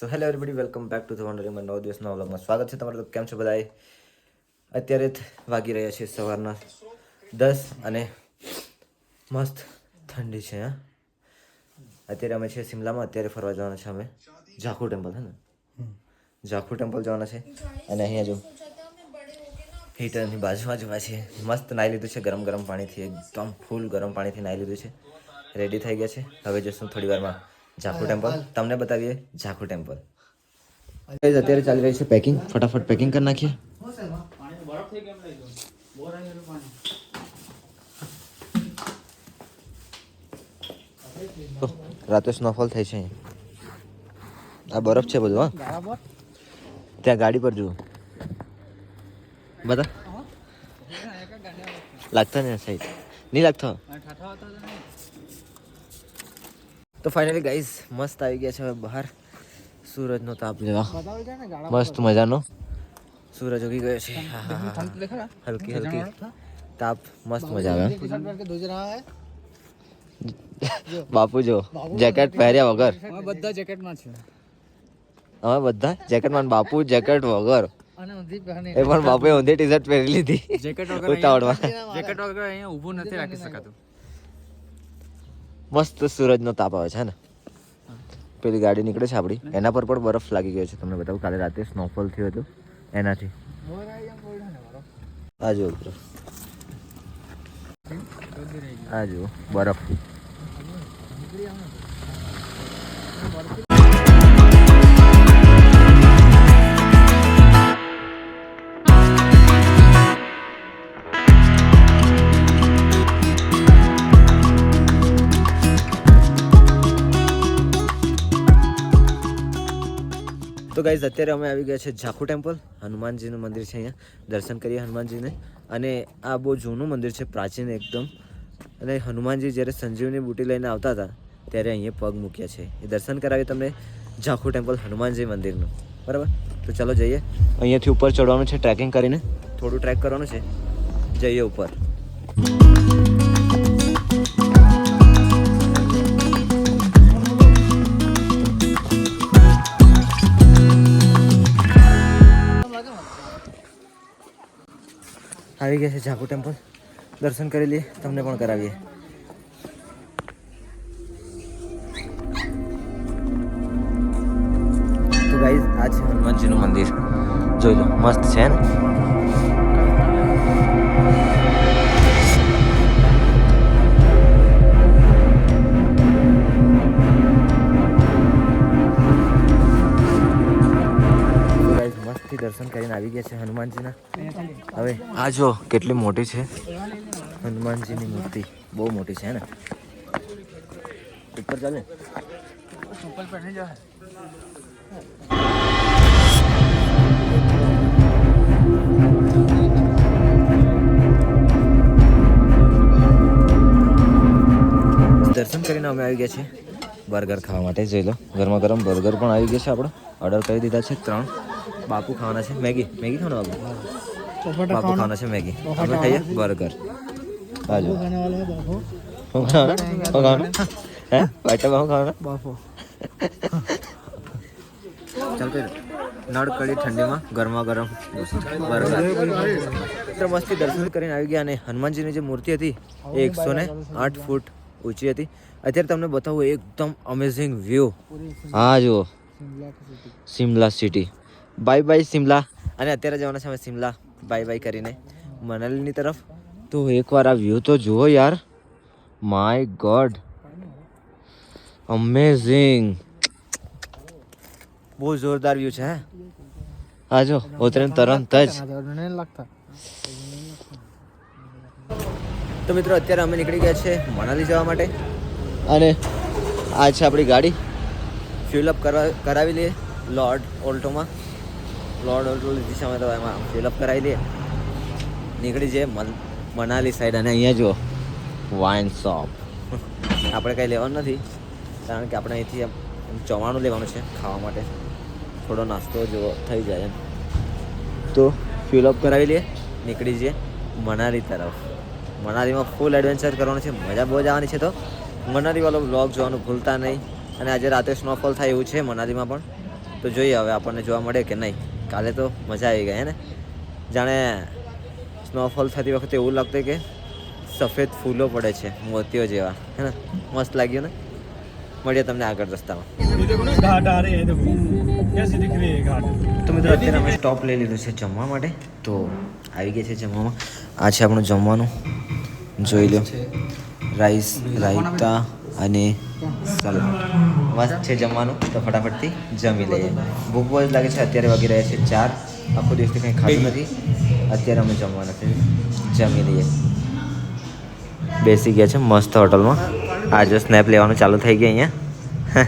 So hello everybody welcome back to the wandering નવ દિવસના વ્લોગમાં સ્વાગત છે તમારું કેમ છો બધાએ અત્યારે વાગી રહ્યા છે સવારના દસ અને મસ્ત ઠંડી છે હા? અત્યારે અમે છીએ સિમલામાં અત્યારે ફરવા જવાના છે અમે. ઝાખુ ટેમ્પલ છે ને? ઝાખુ ટેમ્પલ જવાના છે અને અહીંયા જો હીટરની બાજુમાં જોવા છે. મસ્ત નાહી લીધું છે ગરમ ગરમ પાણીથી એકદમ ફૂલ ગરમ પાણીથી નાહી લીધું છે. રેડી થઈ ગયા છે. હવે જશું થોડી વારમાં ઝાખુ ટેમ્પલ. તમને બતાવીએ ઝાખુ ટેમ્પલ. અત્યારે ચાલી રહી છે પેકિંગ ફટાફટ પેકિંગ કરી નાખીએ. તો રાતે સ્નોફોલ થાય છે આ બરફ છે બધું હા? ત્યાં ગાડી પર જુઓ. બધા લાગતા ને સાઈડ નહીં લાગતો? તો ફાઇનલી ગાઈઝ મસ્ત આવી ગયા છે હવે બહાર. સૂરજનો તાપ લેવા. મસ્ત મજાનો. સૂરજ ઉગી ગયો છે. હલકી હલકી. તાપ મસ્ત મજા આવે. બાપુ જો જેકેટ પહેર્યા વગર. બધા જેકેટમાં છે અમે બધા? જેકેટમાં બાપુ જેકેટ વગર. એ પણ બાપુએ ઊંધી ટી શર્ટ પહેરી લીધી. જેકેટ ઉતાવળમાં. જેકેટ વગર અહીંયા ઊભું નથી રાખી શકાતું. મસ્ત સૂરજનો તાપ આવે છે ને? પેલી ગાડી નીકળે છે આપણી. એના પર પણ બરફ લાગી ગયો છે, તમને બતાવું. કાલે રાતે સ્નોફોલ થયું હતું, એનાથી. આ જુઓ આ બરફ. તો ગાઈઝ અત્યારે અમે આવી ગયા છે ઝાખુ ટેમ્પલ. હનુમાનજીનું મંદિર છે અહીંયા. દર્શન કરીએ હનુમાનજીને. અને આ બહુ જૂનું મંદિર છે, પ્રાચીન એકદમ. અને હનુમાનજી જ્યારે સંજીવની બુટી લઈને આવતા હતા, ત્યારે અહીંયા પગ મૂક્યા છે. એ દર્શન કરાવી તમને ઝાખુ ટેમ્પલ હનુમાનજી મંદિરનું. બરાબર? તો ચાલો જઈએ. અહીંયાથી ઉપર ચડવાનું છે ટ્રેકિંગ કરીને. થોડું ટ્રેક કરવાનું છે. જઈએ ઉપર. આવી ગયા છે ઝાકુ ટેમ્પલ. દર્શન કરી લઈએ, તમને પણ કરાવીએ. તો ગાઈઝ આ છે હનુમાનજીનું મંદિર. જોઈ લો, મસ્ત છે ને? Guys, દર્શન કરીને આવી ગયા છે હનુમાનજીના. હવે આ જો કેટલી મોટી છે. હનુમાનજીની મૂર્તિ. બહુ મોટી છે ને? ઉપર ચાલે. દર્શન કરીને અમે આવી ગયા છીએ. બર્ગર ખાવા માટે જોઈ લો. ગરમા ગરમ બર્ગર પણ આવી ગયા છે આપણે ઓર્ડર કરી દીધા છે ત્રણ. બાપુ ખાવાના છે? મેગી? મેગી ખાવાના બાપુ? બાપુ ખાવાના? છે મેગી. આપણે ખાઈએ? બર્ગર. હાલો હું ખાવાના હે? વાટા બાપુ ખાવાના? બાપુ. ચાલ કઈ નળકડી ઠંડીમાં ગરમા ગરમ બર્ગર. મસ્તી દર્શન કરીને આવી ગયા અને હનુમાનજીની જે મૂર્તિ હતી એ એકસો ને આઠ ફૂટ ઊંચી હતી. અત્યારે તમને બતાવું એકદમ અમેઝિંગ વ્યૂ હા જુઓ. Shimla city. Bye bye Shimla અને અત્યારે જવાના છે અમે શિમલા બાય બાય કરીને. મનાલીની તરફ. તો એકવાર આ વ્યૂ તો જુઓ યાર. માય ગોડ અમેઝિંગ બહુ જોરદાર વ્યૂ છે, હે? આ જો, ઉતરીને તરંત જ. લાગતા તો મિત્રો, અત્યારે અમે નીકળી ગયા છે મનાલી જવા માટે. અને આ છે આપણી ગાડી. ફ્યુલ અપ કરાવી લઈએ લોર્ડ ઓલ્ટોમાં. લોર્ડ ઓલ્ટો દિશામાં છે તો એમાં ફિલઅપ કરાવી લઈએ નીકળી મન, મનાલી સાઈડ અને અહીંયા જુઓ. વાઇન શોપ આપણે કંઈ લેવાનું નથી, કારણ કે આપણે અહીંથી ચવાણું લેવાનું છે ખાવા માટે. થોડો નાસ્તો જેવો થઈ જાય એમ. તો ફિલઅપ કરાવી લઈએ નીકળી જઈએ મનાલી તરફ. મનાલીમાં ફૂલ એડવેન્ચર કરવાનું છે, મજા બહુ જ આવવાની છે તો. મનાલી વાળો બ્લોગ જોવાનું ભૂલતા નહીં. અને આજે રાતે સ્નોફોલ થાય એવું છે મનાલીમાં પણ. તો જોઈએ હવે આપણને જોવા મળે કે નહીં. કાલે તો મજા આવી ગઈ હે ને? જાણે સ્નોફોલ થતી વખતે એવું લાગતું કે સફેદ ફૂલો પડે છે મોતીઓ જેવા હે ને? મસ્ત લાગ્યું ને? મળીએ તમને આગળ રસ્તામાં. તો મિત્રો અત્યારે અમે સ્ટોપ લઈ લીધું છે જમવા માટે તો આવી ગયા છે જમવામાં. આ છે આપણું જમવાનું. જોઈ લો. રાઈસ રાયતા અને સલાડ મસ્ત છે જમવાનું તો ફટાફટથી જમી લઈએ. ભૂખ બહુ જ લાગે છે અત્યારે વાગી રહ્યા છે ચાર. આખો દિવસથી કંઈ ખાધું નથી. અત્યારે અમે જમવાના છે. જમી લઈએ. બેસી ગયા છે મસ્ત હોટલમાં. આજે સ્નેપ લેવાનું ચાલુ થઈ ગયા અહીંયા.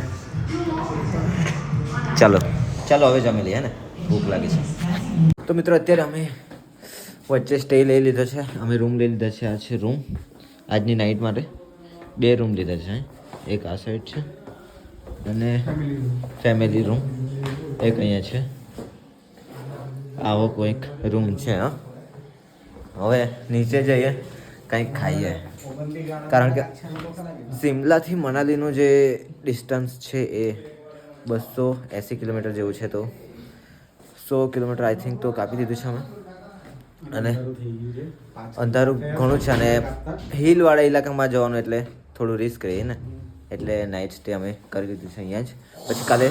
ચાલો. ચાલો હવે જમી લઈએ ને? ભૂખ લાગી છે. તો મિત્રો અત્યારે અમે વચ્ચે સ્ટે લઈ લીધો છે. અમે રૂમ લઈ લીધા છે આ છે રૂમ આજની નાઇટ માટે બે રૂમ લીધા છે એક આ સાઈડ છે. અને ફેમિલી રૂમ એક અહીંયા છે. આવો કોઈક રૂમ છે, હા. હવે નીચે જઈએ, કંઈક ખાઈએ. કારણ કે સિમલાથી મનાલીનું જે ડિસ્ટન્સ છે એ બસો એંસી કિલોમીટર જેવું છે તો. સો કિલોમીટર આઈ થિંક તો કાપી દીધું છે અમે. અને અંધારું ઘણું છે અને હિલવાળા ઇલાકામાં જવાનું એટલે થોડું રિસ્ક રહીએ ને? એટલે નાઇટ સ્ટે અમે કરી લીધું છે અહીંયા જ. પછી કાલે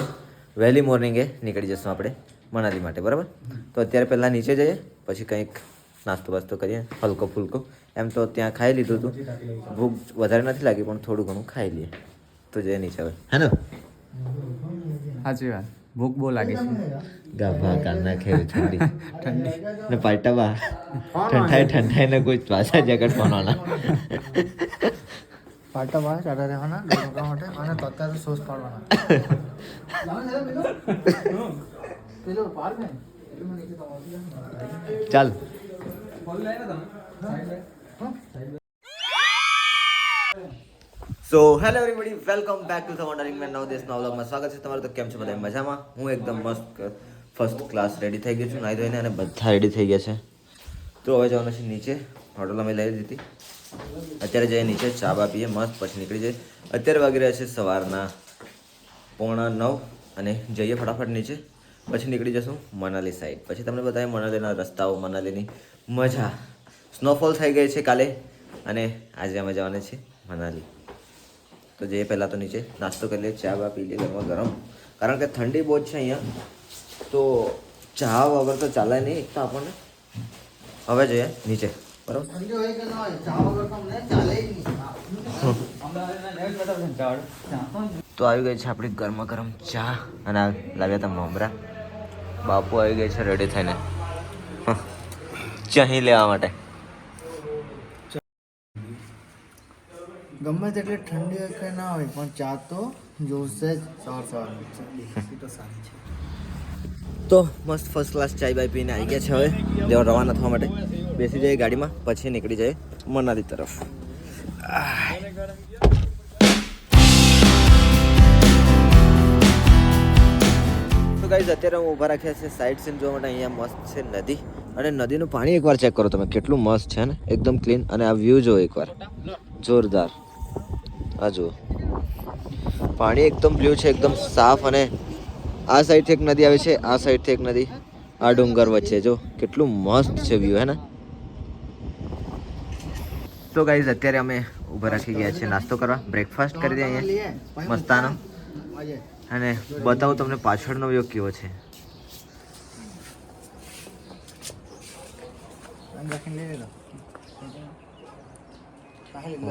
વહેલી મોર્નિંગે નીકળી જશું આપણે મનાલી માટે બરાબર? તો અત્યારે પહેલાં નીચે જઈએ પછી કંઈક નાસ્તો બાસ્તો કરીએ હલકો ફુલકો. એમ તો ત્યાં ખાઈ લીધું હતું. ભૂખ વધારે નથી લાગી પણ થોડું ઘણું ખાઈ લઈએ. તો જઈએ નીચે હવે. હે ને સાચી વાત. ભૂખ બહુ લાગે છે. ગાભા કાના ખેલ ઠંડી ઠંડી. ને પાટાવા ઠંડાઈ ઠંડાઈ ને કોઈ પાછા જગત બનાવના પાટા બહાર ચાટા રહેવાના ડોકા માટે અને તો અત્યારે સોસ પાડવાના. ચાલ. So hello everybody welcome back to the wandering man નવ દેશના વ્લોગમાં સ્વાગત છે તમારું. તો કેમ છો બધા? મજામાં? હું એકદમ મસ્ત ફર્સ્ટ ક્લાસ રેડી થઈ ગયો છું નાઈ ધોઈને અને બધા રેડી થઈ ગયા છે. તો હવે જવાનું છે નીચે. હોટલ અમે લઈ લીધી. અત્યારે જઈએ નીચે, ચા બા પીએ, મસ્ત પછી નીકળી જઈએ. અત્યારે વાગી રહ્યા છે સવારના પોણા નવ અને જઈએ ફટાફટ નીચે. પછી નીકળી જશું મનાલી સાઈડ પછી તમને બતાવીએ મનાલીના રસ્તાઓ, મનાલીની મજા. સ્નોફોલ થઈ ગઈ છે કાલે અને આજે અમે જવાના છે મનાલી. તો જઈએ પહેલાં તો નીચે. નાસ્તો કરી લઈએ, ચા બા પી લઈએ ગરમા ગરમ. કારણ કે ઠંડી બહુ જ છે અહીંયા. તો ચા વગર તો ચાલે નહીં, એક તો આપણને. હવે જઈએ નીચે. તો આવી ગઈ છે આપણી ગરમા ગરમ ચા અને લાવ્યા હતા મમરા. બાપુ આવી ગઈ છે રેડી થઈને. ચહી ચહીં લેવા માટે. ગમે તેટલી ઠંડી હોય કે ના હોય પણ ચા તો જોશે જ સવાર સવાર તો મસ્ત ફર્સ્ટ ક્લાસ ચાય બાય પીને આવી ગયા છે હવે. દેવા રવાના થવા માટે. બેસી જઈએ ગાડીમાં, પછી નીકળી જઈએ મનાલી તરફ. ગાઈઝ અત્યારે હું ઊભા રાખ્યા છે સાઈડ સીન જોવા માટે. અહીંયા મસ્ત છે નદી. અને નદીનું પાણી એકવાર ચેક કરો તમે. કેટલું મસ્ત છે ને? એકદમ ક્લીન અને આ વ્યૂ જો એકવાર. જોરદાર. આ જુઓ. પાણી એકદમ બ્લુ છે, એકદમ સાફ અને આ સાઈડથી એક નદી આવે છે, આ સાઈડથી એક નદી. આ ડુંગર વચ્ચે. જો, કેટલું મસ્ત છે વ્યૂ હે ને? તો ગાઈઝ અત્યારે અમે ઊભા રાખી ગયા છીએ નાસ્તો કરવા. બ્રેકફાસ્ટ કરી દઈએ અહીંયા. મસ્તાનો. અને બતાવું તમને પાછળનો વ્યૂ કેવો છે.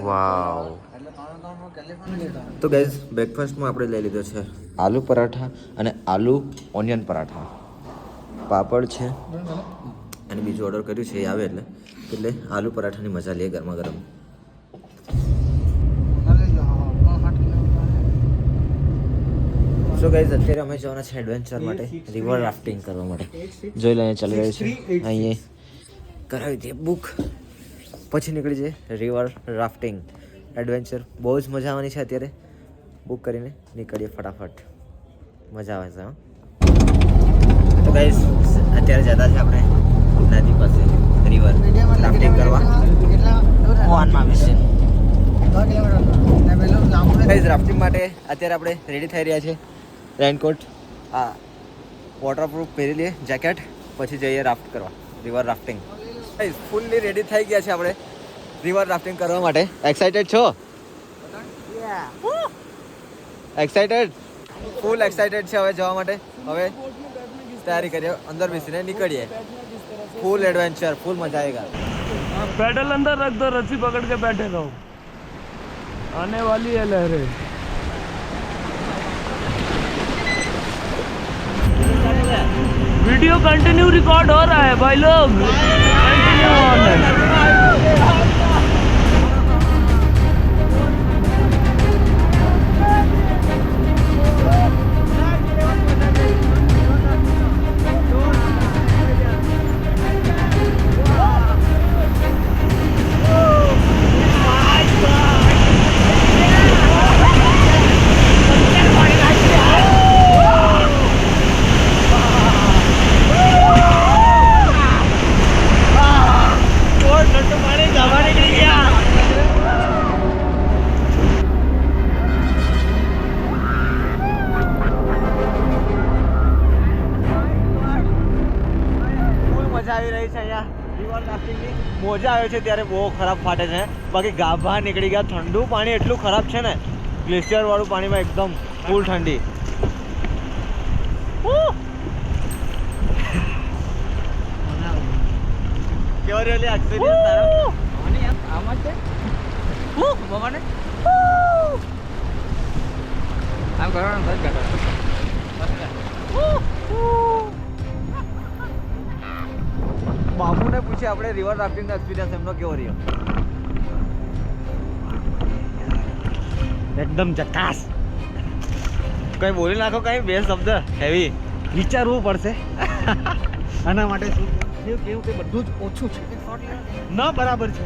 વાવ તો ગાઈઝ બ્રેકફાસ્ટમાં આપણે લઈ લીધો છે આલુ પરાઠા અને આલુ ઓનિયન પરાઠા. પાપડ છે. અને બીજું ઓર્ડર કર્યું છે, એ આવે એટલે. એટલે આલુ પરાઠાની મજા લઈએ ગરમા ગરમ સો ગાઈઝ અત્યારે અમે જવાના છે એડવેન્ચર માટે રિવર રાફ્ટિંગ કરવા માટે. જોઈ લઈએ ચાલી રહ્યું છે. અહીંયા કરાવી દઈએ બુક પછી નીકળી જઈએ રિવર રાફ્ટિંગ એડવેન્ચર બહુ જ મજા આવવાની છે અત્યારે. બુક કરીને નીકળીએ ફટાફટ. મજા આવે છે, હા. તો ગાઈઝ અત્યારે જતા છે આપણે નદી પાસે. રિવર રાફ્ટિંગ કરવા. પેલું લાંબુ ગાઈઝ રાફ્ટિંગ માટે અત્યારે આપણે રેડી થઈ રહ્યા છે. રેનકોટ આ વોટરપ્રૂફ પહેરી લઈએ જેકેટ પછી જઈએ રાફ્ટ કરવા. River rafting guys fully ready થઈ ગયા છે આપણે રિવર રાફ્ટિંગ કરવા માટે. એક્સાઇટેડ છો? એક્સાઇટેડ ફૂલ એક્સાઇટેડ છે હવે જવા માટે. હવે તૈયારી કરીએ અંદર બેસીને નીકળીએ. फुल एडवेंचर, फुल मज़ा आएगा। पेडल अंदर रख दो, रस्सी पकड़ के बैठे रहो आने वाली है लहरें। वीडियो कंटिन्यू रिकॉर्ड हो रहा है, भाई लोग। कंटिन्यू ऑन है આવે છે ત્યારે બહુ ખરાબ ફાટે છે. બાકી ગાભા નીકળી ગયા. ઠંડુ પાણી એટલું ખરાબ છે ને ગ્લેશિયર વાળું પાણીમાં એકદમ ફૂલ ઠંડી. કેવો રહ્યો લે તારો? આમાં છે ભગવાને આમ કરવાનું બાબુને પૂછે આપણે રિવર રાફ્ટિંગનો એક્સપિરિયન્સ એમનો કેવો રહ્યો? એકદમ ચકાસ. કઈ બોલી નાખો કઈ બે શબ્દ હેવી વિચારવું પડશે. આના માટે શું? કેવું કેવું કે બધું જ ઓછું છે. ન બરાબર છે.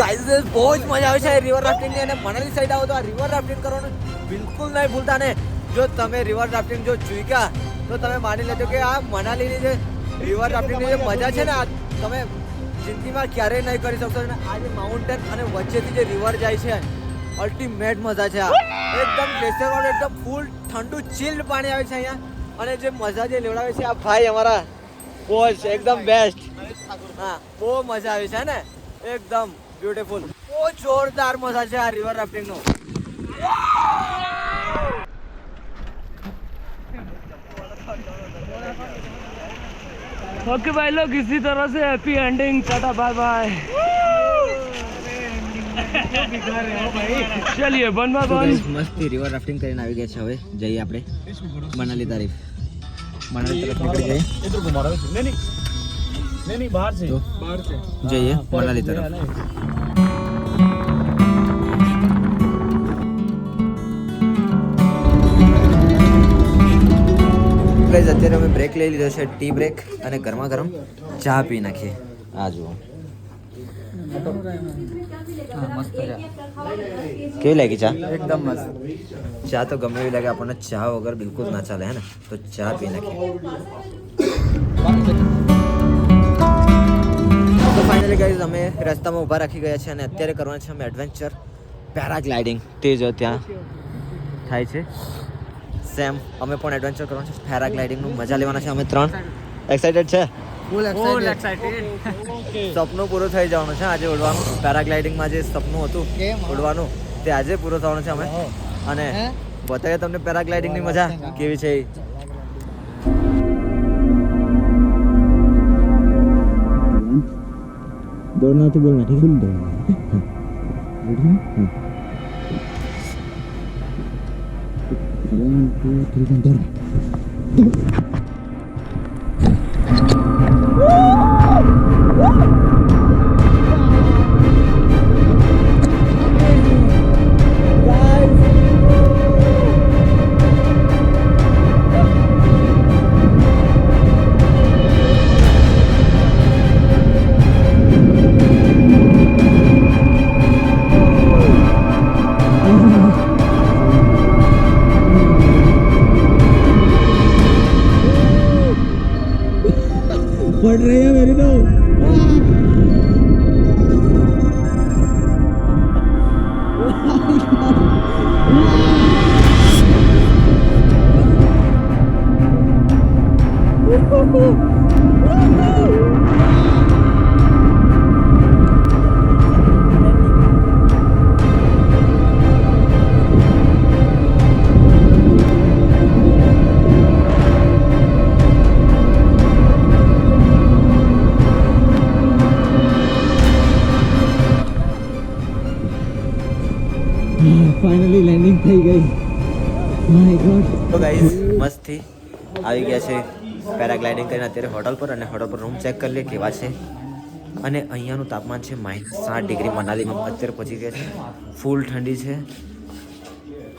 ગાઈઝ બહુ જ મજા આવે છે રિવર રાફ્ટિંગની અને મનાલી સાઈડ આવો તો આ રિવર રાફ્ટિંગ કરવાનું બિલકુલ નહીં ભૂલતા ને. જો તમે રિવર રાફ્ટિંગ જો ચૂક્યા તો તમે માની લેજો કે આ મનાલીની જે રિવર રાફ્ટિંગની જે મજા છે ને, આ તમે જિંદગીમાં ક્યારેય નહીં કરી શકશો. અને આ જે માઉન્ટેન અને વચ્ચેથી જે રિવર જાય છે અલ્ટિમેટ મજા છે આ. એકદમ ગ્લેશિયર એકદમ ફૂલ ઠંડુ ચિલ્ડ પાણી આવે છે અહીંયા. અને જે મજા જે લેવડાવે છે આ ભાઈ અમારા જ એકદમ બેસ્ટ હા, બહુ મજા આવી છે ને. એકદમ. બ્યુટીફુલ બહુ જોરદાર મજા છે આ રિવર રાફ્ટિંગ નો ओके भाई लोग इसी तरह से happy ending tata bye bye चलिए वन बाय वन મસ્તી રિવર રાફ્ટિંગ કરીને આવી ગયા છે હવે જઈએ આપણે મનાલી તારીફ મનાલી તરફ નીકળી જઈએ નહીં નહીં બહાર છે બહાર છે જઈએ મનાલી તરફ ગાઈઝ અત્યારે અમે બ્રેક લઈ લીધો છે ટી બ્રેક અને ગરમા ગરમ ચા પી નાખીએ. આ જુઓ. કેવી લાગી ચા? એકદમ મસ્ત. ચા તો ગમે એવી લાગે આપણને ચા વગર બિલકુલ ના ચાલે હે ને? તો ચા પી નાખીએ. ફાઇનલી ગાઈઝ અમે રસ્તામાં ઊભા રાખી ગયા છે અને અત્યારે કરવાનું છે અમે એડવેન્ચર પેરાગ્લાઇડિંગ તે જો ત્યાં થાય છે. સેમ અમે પણ એડવેન્ચર કરવાનું છે. પેરાગ્લાઇડિંગનું મજા લેવાના છે અમે ત્રણ. એક્સાઇટેડ છે? સપનું પૂરું થઈ જવાનું છે આજે ઉડવાનું. પેરાગ્લાઇડિંગમાં જે સપનું હતું ઉડવાનું તે આજે પૂરું થવાનું છે અમે. અને? બતાવીએ તમને પેરાગ્લાઇડિંગની મજા કેવી છે એ. দৌড় না তো বলবে ঠিক বলি দৌড় না ওয়ান টু থ্রি দৌড় দৌড় છે. પેરાગ્લાઇડિંગ કરીને અત્યારે હોટલ પર અને હોટલ પર રૂમ ચેક કરી લઈએ કેવા છે. અને અહીંયાનું તાપમાન છે માઇનસ સાત ડિગ્રી મનાલીમાં અત્યારે પહોંચી ગયા છે. ફૂલ ઠંડી છે.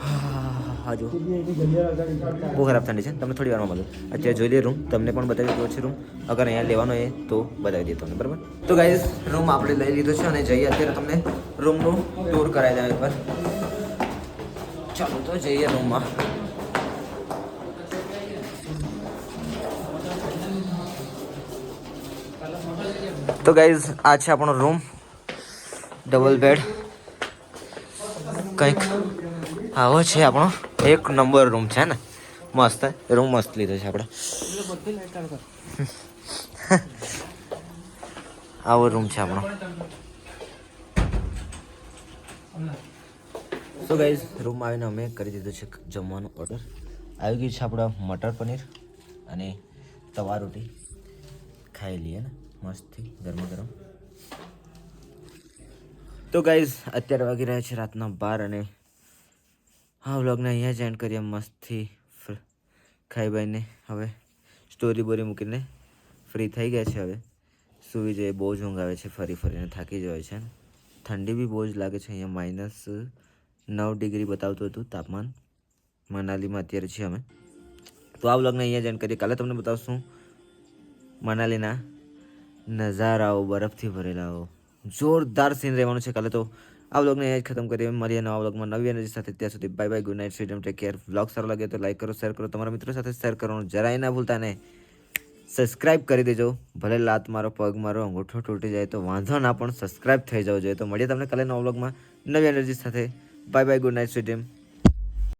હા, જો. બહુ ખરાબ ઠંડી છે. તમને થોડી વારમાં મળું અત્યારે જોઈ લઈએ રૂમ. તમને પણ બતાવી દો છે રૂમ. અગર અહીંયા લેવાનો એ તો બતાવી દઈએ તમને, બરાબર? તો ગાઈઝ રૂમ આપણે લઈ લીધો છે અને જઈએ અત્યારે તમને રૂમનું ટૂર કરાવી દઉં એકવાર ચાલો તો જઈએ રૂમમાં. તો ગાઈઝ આ છે આપણો રૂમ ડબલ બેડ કંઈક આવો છે આપણો. એક નંબર રૂમ છે ને? મસ્ત. રૂમ મસ્ત લીધો છે આપણે. આવો રૂમ છે આપણો. તો ગાઈઝ રૂમમાં આવીને અમે કરી દીધું છે જમવાનો ઓર્ડર આવી ગયું છે આપણા મટર પનીર અને તવા રોટી ખાઈ લઈએ ને. મસ્તથી ગરમા ગરમ તો ગાઈઝ અત્યારે વાગી રહ્યા છે રાતના બાર અને હા વ્લોગને અહીંયા જ એન્ડ કરીએ મસ્તથી ખાઈ બાઈને. હવે સ્ટોરી બોરી મૂકીને ફ્રી થઈ ગયા છે હવે. સૂવી જઈએ, બહુ જ ઊંઘ આવે છે, ફરી ફરીને થાકી જવાય છે. ઠંડી બી બહુ જ લાગે છે, અહીંયા માઇનસ નવ ડિગ્રી બતાવતું હતું તાપમાન. મનાલીમાં અત્યારે છીએ અમે. તો આ વ્લોગને અહીંયા જ એન્ડ કરીએ. કાલે તમને બતાવશું મનાલીના નજારાઓ બરફથી ભરેલાઓ. જોરદાર સીન રહેવાનું છે કાલે તો. આ બ્લોગને અહીંયા જ ખતમ કરીએ મળીએ નવા બ્લોગમાં નવી એનર્જી સાથે. ત્યાં સુધી bye bye good night freedom take care blog સારો લાગે તો લાઈક કરો શેર કરો. તમારા મિત્રો સાથે શેર કરવાનું જરાય ના ભૂલતા ને સબસ્ક્રાઇબ કરી દેજો. ભલે લાત મારો, પગ મારો, અંગૂઠો તૂટી જાય તો વાંધો ના, પણ સબસ્ક્રાઇબ થઈ જવું જોઈએ. તો મળીએ તમને કાલે નવા બ્લોગમાં નવી એનર્જી સાથે. Bye bye good night sweet